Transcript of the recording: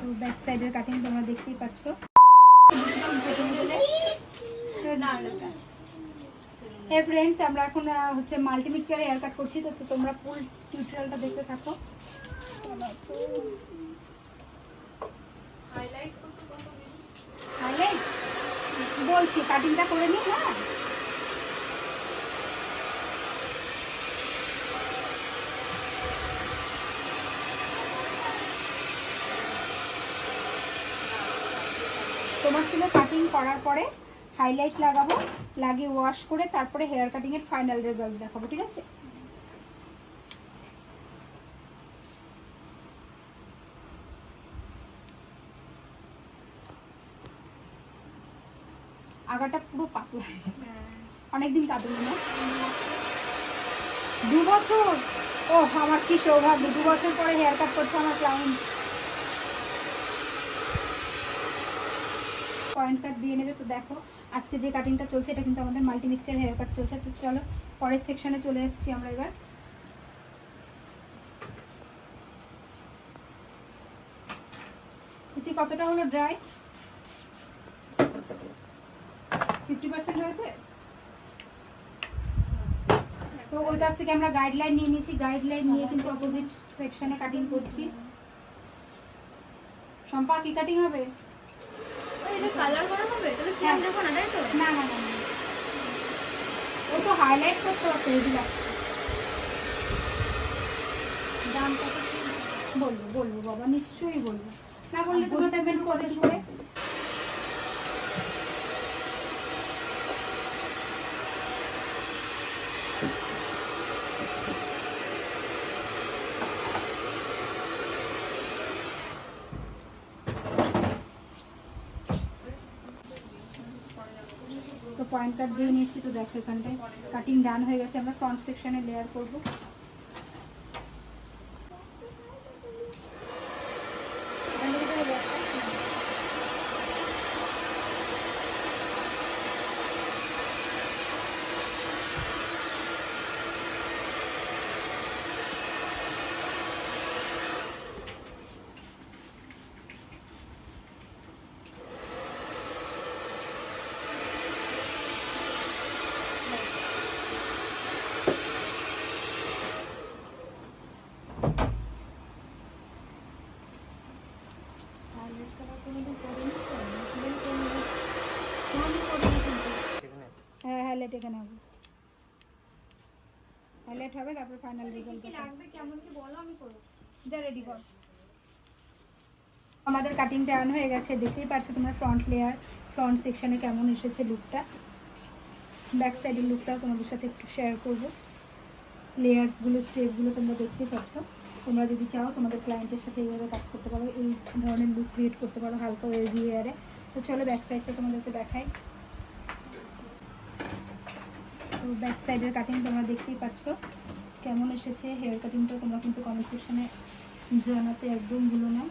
তো ব্যাক সাইডের কাটিং তোমরা দেখতেই পাচ্ছ। হে ফ্রেন্ডস আমরা এখন হচ্ছে মাল্টি মিক্সচারে হেয়ার কাট করছি, তো তোমরা ফুল টিউটোরিয়ালটা দেখতে থাকো। হাইলাইট বলছি কাটিংটা করে নি হ্যাঁ? তোমার চুলে কাটিং করার পরে হাইলাইট লাগাবো লাগিয়ে ওয়াশ করে তারপরে হেয়ার কাটিং এর ফাইনাল রেজাল্ট দেখাবো ঠিক আছে? আগাটা পুরো পাতলা হয়ে গেছে। অনেকদিন কাটুন না? দু বছর? ও আমার কি সৌভাগ্য দু বছর পরে হেয়ার কাট করছে আমার ক্লায়েন্ট পয়েন্ট কাট দিয়ে নেবে, তো দেখো আজকে যে কাটিংটা চলছে, এটা কিন্তু আমাদের মাল্টি মিক্সচার হেয়ার কাট চলছে। তো চলো, পরের সেকশনে চলে এসেছি আমরা এবার। এতে কতটা হলো ড্রাই ফিফটি পার্সেন্ট হয়েছে? তো ওই পাশ থেকে আমরা গাইডলাইন নিয়ে নিয়েছি। গাইডলাইন নিয়ে কিন্তু অপোজিট সেকশনে কাটিং করছি। সম্পা কি কাটিং হবে? কালার করা হবে? তাহলে সেম দেখো না তাই তো? না না। ও তো হাইলাইট করতে হবে দাম কত বলব বলব বাবা নিশ্চয়ই বলব। না বললে তোমরা দেখবেন কলেজ করে তো পয়েন্ট কাট দিয়ে নিয়েছি, তো দেখো এখানটায় কাটিং ডান হয়ে গেছে। আমরা ফ্রন্ট সেকশানে লেয়ার করব। হ্যাঁ হাইলাইট এখানে হবে। হাইলাইট হবে তারপর ফাইনাল রেজাল্ট লাগবে? কেমন কি বলো আমি করব যা রেডি কর। আমাদের কাটিংটা আন হয়ে গেছে দেখতেই পারছ তোমরা ফ্রন্ট লেয়ার ফ্রন্ট সেকশনে কেমন এসেছে লুকটা ব্যাক সাইডের লুকটাও তোমাদের সাথে একটু শেয়ার করব। লেয়ার্সগুলো স্টেপগুলো তোমরা দেখতেই পাচ্ছ তোমরা যদি চাও তোমাদের ক্লায়েন্টের সাথে এইভাবে কাজ করতে পারো, এই ধরনের লুক ক্রিয়েট করতে পারো হালকা ওয়েভি হেয়ারে তো চলো ব্যাক সাইডটা তোমাদেরকে দেখাই। তো ব্যাক সাইডের কাটিং তোমরা দেখতেই পাচ্ছ। কেমন এসেছে? হেয়ার কাটিংটা তোমরা কিন্তু কমেন্ট সেকশানে জানাতে একদম ভুলো না।